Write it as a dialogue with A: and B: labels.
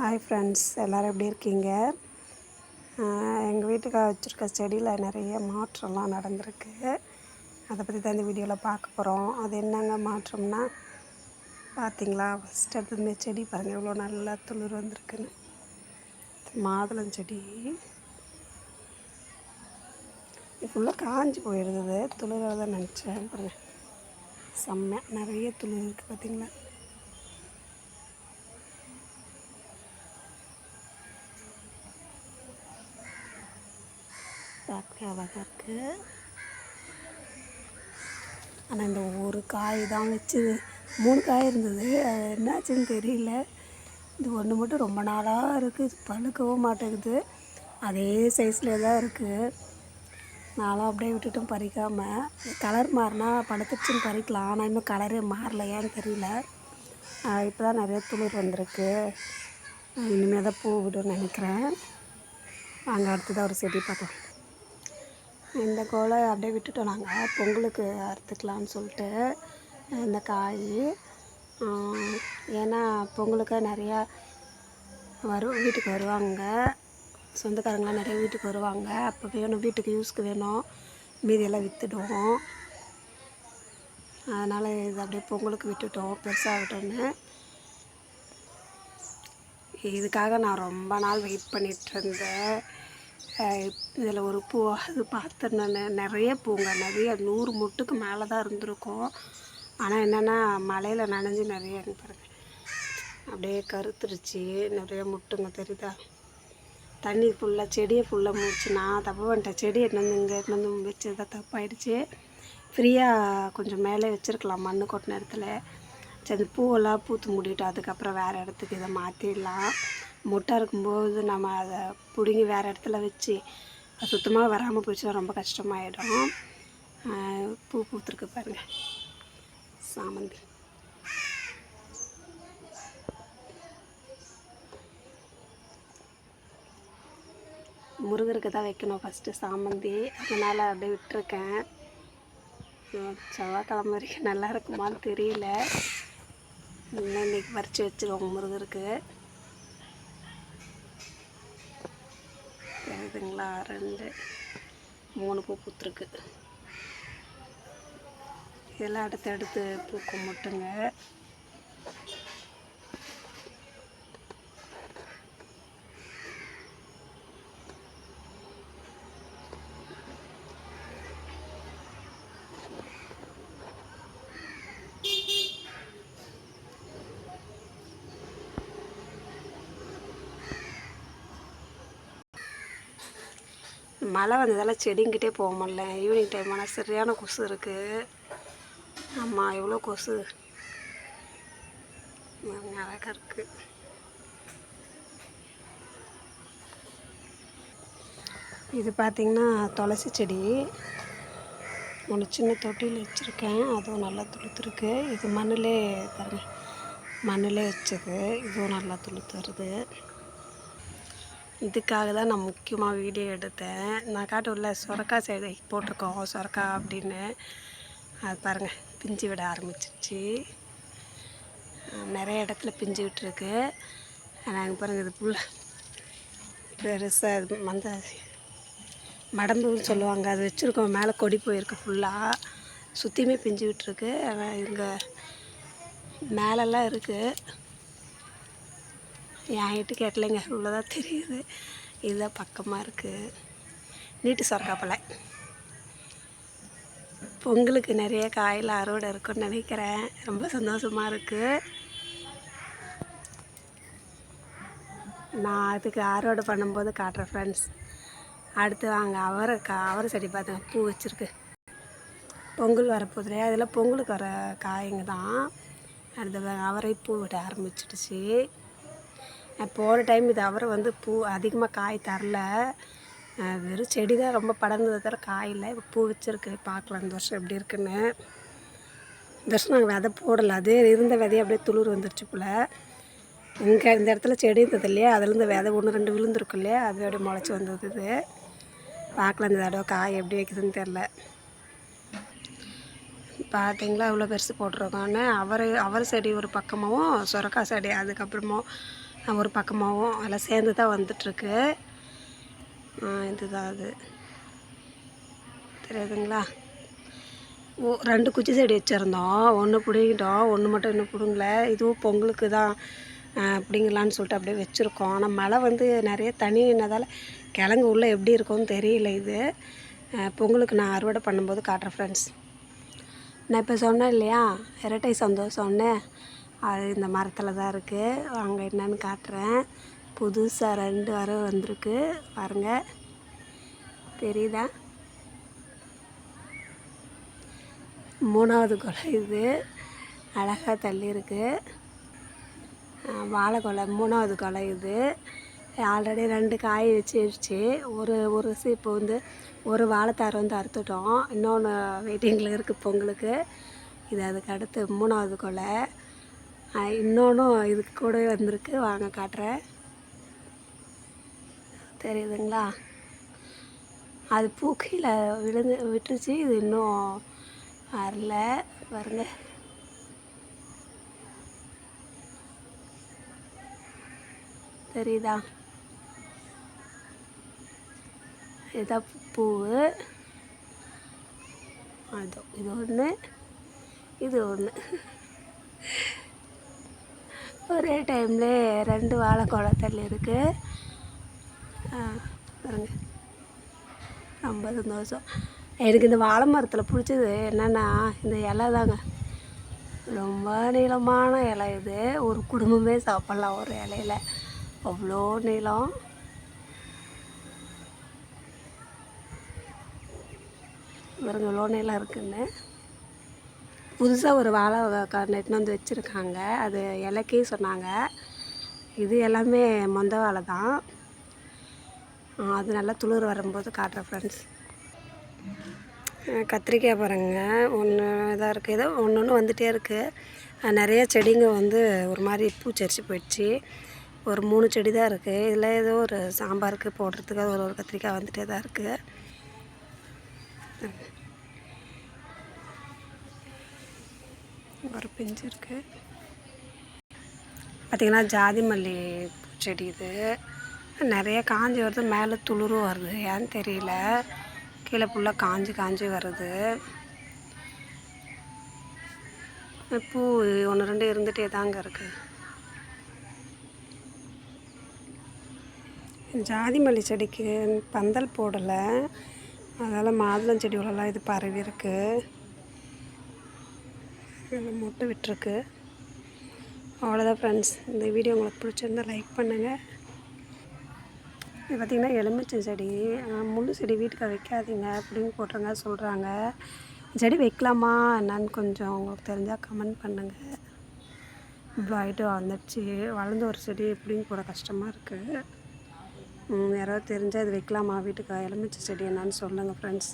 A: Hi friends எல்லோரும் எப்படி இருக்கீங்க? எங்கள் வீட்டுக்காக வச்சுருக்க செடியில் நிறைய மாற்றம்லாம் நடந்திருக்கு. அதை பற்றி தான் இந்த வீடியோவில் பார்க்க போகிறோம் அது என்னங்க மாற்றம்னா பார்த்தீங்களா ஃபஸ்ட் எடுத்ததுமே செடி பாருங்கள் எவ்வளோ நல்லா துளிர் வந்திருக்குன்னு. மாதுளம் செடி. ஃபுல்லாக காஞ்சி போயிருந்தது. துளிராக தான் நினச்சேன். பாருங்கள் செம்ம நிறைய துளிர் இருக்குது பார்த்தீங்களா பார்க்க அழகாக இருக்குது ஆனால் இந்த ஒரு காய் தான் வச்சு மூணு காய் இருந்தது. அது என்னாச்சுன்னு தெரியல. இது ஒன்று மட்டும் ரொம்ப நாளாக இருக்குது பழுக்கவும் மாட்டேங்குது. அதே சைஸில் தான் இருக்குது நானும் அப்படியே விட்டுட்டும் பறிக்காமல் கலர் மாறினா பழுத்துச்சுன்னு பறிக்கலாம். ஆனால் இன்னும் கலரே மாறலையான்னு தெரியல. இப்போ தான் நிறைய துளிர் வந்திருக்கு. இனிமேல் தான் பூ விடும்னு நினைக்கிறேன். அங்கே அடுத்ததாக ஒரு செடி பார்க்கலாம். இந்த கோலை அப்படியே விட்டுட்டோம் நாங்கள் பொங்கலுக்கு அறுத்துக்கலான்னு சொல்லிட்டு இந்த காய் ஏன்னா பொங்கலுக்கு நிறையா வரும் வீட்டுக்கு வருவாங்க. சொந்தக்காரங்களாம் நிறைய வீட்டுக்கு வருவாங்க. அப்போ வேணும் வீட்டுக்கு யூஸ்க்கு வேணும். மீதியெல்லாம் விற்றுடுவோம் அதனால் இது அப்படியே பொங்கலுக்கு விட்டுட்டோம். பெருசாகட்டோன்னு இதுக்காக நான் ரொம்ப நாள் வெயிட் பண்ணிகிட்டு இருந்தேன். இதில் ஒரு பூ அது பார்த்தேன் நான் நிறைய பூங்க. நிறைய நூறு முட்டுக்கு மேலே தான் இருந்திருக்கும். ஆனால் என்னென்னா மழையில் நனைஞ்சு நிறைய பாருங்க. அப்படியே கருத்துருச்சு. நிறைய முட்டுங்க தெரியுதா? தண்ணி ஃபுல்லாக செடியை ஃபுல்லாக மூச்சு நான் தப்பு பண்ணிட்டேன். செடி எட்டு வந்து இங்கே எட்டு வந்து வச்சது தப்பாயிடுச்சு. ஃப்ரீயாக கொஞ்சம் மேலே வச்சுருக்கலாம் மண் கொட்டின இடத்துல. சரி பூவெல்லாம் பூத்து மூடிட்டு அதுக்கப்புறம் வேறு இடத்துக்கு இதை மாற்றிடலாம் முட்டை இருக்கும்போது நம்ம அதை பிடுங்கி வேறு இடத்துல வச்சு அது சுத்தமாக வராமல் போயிடுச்சுன்னா ரொம்ப கஷ்டமாயிடும். பூ பூத்துருக்கு பாருங்கள் சாமந்தி. முருகருக்கு தான் வைக்கணும் ஃபஸ்ட்டு சாமந்தி. அதனால் அப்படியே விட்டுருக்கேன். செவ்வாய்க்கிழமை வரைக்கும் நல்லா இருக்குமான்னு தெரியல. இன்னைக்கு பறித்து வச்சுருவோம் முருகருக்கு. தெரியுதுங்களா ரெண்டு. மூணு பூ பூத்துருக்கு. இதெல்லாம் அடுத்து அடுத்து பூக்கும் மட்டுங்க. மழை வந்ததால் செடிங்கிட்டே போக முடில ஈவினிங் டைம் ஆனால் சரியான கொசு இருக்குது ஆமாம் எவ்வளோ கொசு? அழகாக இருக்குது இது பார்த்திங்கன்னா துளசி செடி. ஒன்று சின்ன தொட்டியில் வச்சுருக்கேன். அதுவும் நல்லா துளுத்துருக்கு. இது மண்ணிலே பாருங்கள் மண்ணிலே வச்சது. இதுவும் நல்லா துளுத்து வருது இதுக்காக தான் நான் முக்கியமாக வீடியோ எடுத்தேன். நான் காட்டுள்ள சுரக்கா சைடு போட்டிருக்கோம். சொரக்காய் அப்படின்னு. அது பாருங்கள் பிஞ்சு விட ஆரம்பிச்சிச்சு நிறைய இடத்துல பிஞ்சு விட்டுருக்கு. நாங்கள் பாருங்கள் இது ஃபுல்லாக பெருசாக மந்த மடம்புன்னு சொல்லுவாங்க. அது வச்சுருக்கோம். மேலே கொடி போயிருக்கு ஃபுல்லாக சுற்றியுமே பிஞ்சு விட்டுருக்கு. ஆனால் இங்கே மேலெல்லாம் இருக்குது என் ஹைட்டு கேட்டலைங்க இவ்வளோதான் தெரியுது. இதுதான் பக்கமாக இருக்குது நீட்டு சொர்க்காப்பலை பொங்கலுக்கு நிறைய காயில் அறுவடை இருக்குன்னு நினைக்கிறேன். ரொம்ப சந்தோஷமாக இருக்குது நான் அதுக்கு அறுவடை பண்ணும்போது காட்டுறேன் ஃப்ரெண்ட்ஸ் அடுத்து வாங்க அவரை கா அவரை செடி பார்த்தேன் பூ வச்சுருக்கு. பொங்கல் வரப்போகுது இல்லையா? அதில் பொங்கலுக்கு வர காய்ங்க தான். அடுத்து அவரை பூ விட ஆரம்பிச்சிடுச்சு. போன டைம் இது அவரை வந்து பூ அதிகமாக காய் தரல. வெறும் செடி தான் ரொம்ப படர்ந்ததை தவிர காய் இல்லை. இப்போ பூ வச்சுருக்கு. பார்க்கலாம். இந்த வருஷம் எப்படி இருக்குன்னு. இந்த வருஷம் நாங்கள் விதை போடலை. அதே இருந்த விதையை அப்படியே துளிர் வந்துருச்சு போல். இங்கே இந்த இடத்துல செடி இருந்தது இல்லையா? அதுலேருந்து விதை ஒன்று ரெண்டு விழுந்துருக்கும் இல்லையா? அது அப்படியே முளைச்சி வந்தது இது. பார்க்கலாம். இந்த தடவை காய் எப்படி வைக்குதுன்னு தெரில பார்த்தீங்களா அவ்வளோ பெருசு போட்டிருக்கோன்னு. அவர் அவர் செடி ஒரு பக்கமாகவும் சுரக்கா செடி. அதுக்கப்புறமா ஒரு பக்கமாகவும் அதில் சேர்ந்து தான் வந்துட்டுருக்கு. இதுதான் அது. தெரியுதுங்களா? ஓ ரெண்டு குச்சி செடி வச்சுருந்தோம். ஒன்று பிடிங்கிட்டோம். ஒன்று மட்டும் இன்னும் பிடுங்கல. இதுவும் பொங்கலுக்கு தான் பிடிங்கலான்னு சொல்லிட்டு அப்படியே வச்சுருக்கோம். ஆனால் மழை வந்து நிறைய தண்ணி நின்னதால் கிழங்கு உள்ளே எப்படி இருக்கும்னு தெரியல இது. பொங்கலுக்கு நான் அறுவடை பண்ணும்போது காட்டுறேன் ஃப்ரெண்ட்ஸ் நான் இப்போ சொன்னேன் இல்லையா? இரட்டை சந்தோஷம் சொன்னேன் அது இந்த மரத்தில் தான் இருக்குது வாங்க என்னன்னு காட்டுறேன். புதுசாக ரெண்டு வர வந்திருக்கு. பாருங்கள் தெரியுதா? மூணாவது கொலை இது. அழகாக தள்ளி இருக்கு வாழை கொலை மூணாவது கொலை இது. ஆல்ரெடி ரெண்டு காய் வச்சிருச்சு. ஒரு ஒரு இப்போ வந்து ஒரு வாழைத்தார் வந்து அறுத்துட்டோம். இன்னொன்று வெயிட்டிங்கில் இருக்குது பொங்கலுக்கு இது அதுக்கு அடுத்து மூணாவது கொலை. இன்னொன்றும் இதுக்கு கூடவே வந்திருக்கு. வாங்க காட்டுறேன். தெரியுதுங்களா? அது பூ கீழே விழுந்து விட்டுருச்சு. இது இன்னும் வரல. பாருங்க தெரியுதா? இதுதான் பூவு. அது இது ஒன்று இது ஒன்று ஒரே டைமில் ரெண்டு வாழை குளத்தல் இருக்குது பாருங்க. ரொம்ப சந்தோஷம் எனக்கு இந்த வாழை மரத்தில் பிடிச்சது என்னென்னா இந்த இலை தாங்க. ரொம்ப நீளமான இலை இது. ஒரு குடும்பமே சாப்பிட்லாம் ஒரு இலையில. அவ்வளோ நீளம். இவருங்க இவ்வளோ நீளம் இருக்குன்னு. புதுசாக ஒரு வாழை எடுத்துன்னு வந்து வச்சுருக்காங்க. அது இலக்கி சொன்னாங்க. இது எல்லாமே மொந்த வாழை தான். அது நல்லா துளிர் வரும்போது காட்டுறேன் ஃப்ரெண்ட்ஸ் கத்திரிக்காய் பாருங்க. ஒன்று இதாக இருக்குது ஏதோ ஒன்று ஒன்று வந்துகிட்டே இருக்குது நிறைய செடிங்க வந்து ஒரு மாதிரி பூச்சரிச்சு போயிடுச்சு. ஒரு மூணு செடி தான் இருக்குது இதில் ஏதோ ஒரு சாம்பாருக்கு போடுறதுக்கு ஒரு ஒரு கத்திரிக்காய் வந்துகிட்டே தான் இருக்குது ஒரு பிஞ்சு இருக்குது பார்த்திங்கன்னா ஜாதி மல்லி பூச்செடி இது. நிறைய காஞ்சி வருது மேலே துளிரும் வருது. ஏன்னு தெரியல. கீழே ஃபுல்லாக காஞ்சி காஞ்சி வருது. பூ ஒன்று ரெண்டு இருந்துகிட்டே தாங்க இருக்குது ஜாதி மல்லி செடிக்கு பந்தல் போடலை. அதனால் மாதுளம் செடி உள்ளலாம் இது பரவி இருக்குது இதுல மொட்டை விட்டுருக்கு. அவ்வளோதான் ஃப்ரெண்ட்ஸ் இந்த வீடியோ உங்களுக்கு பிடிச்சிருந்தா லைக் பண்ணுங்கள் இது பார்த்திங்கன்னா எலுமிச்சை செடி. முள்ளு செடி வீட்டுக்கு வைக்காதீங்க அப்படின்னு போட்டுருங்க சொல்கிறாங்க செடி வைக்கலாமா என்னன்னு கொஞ்சம் உங்களுக்கு தெரிஞ்சால் கமெண்ட் பண்ணுங்கள் இவ்வளோ ஆகிட்டு வந்துடுச்சு வளர்ந்த ஒரு செடி எப்படின்னு போட கஷ்டமாக இருக்குது யாராவது தெரிஞ்சால் இது வைக்கலாமா வீட்டுக்கு? எலுமிச்சை செடி என்னன்னு சொல்லுங்கள் ஃப்ரெண்ட்ஸ்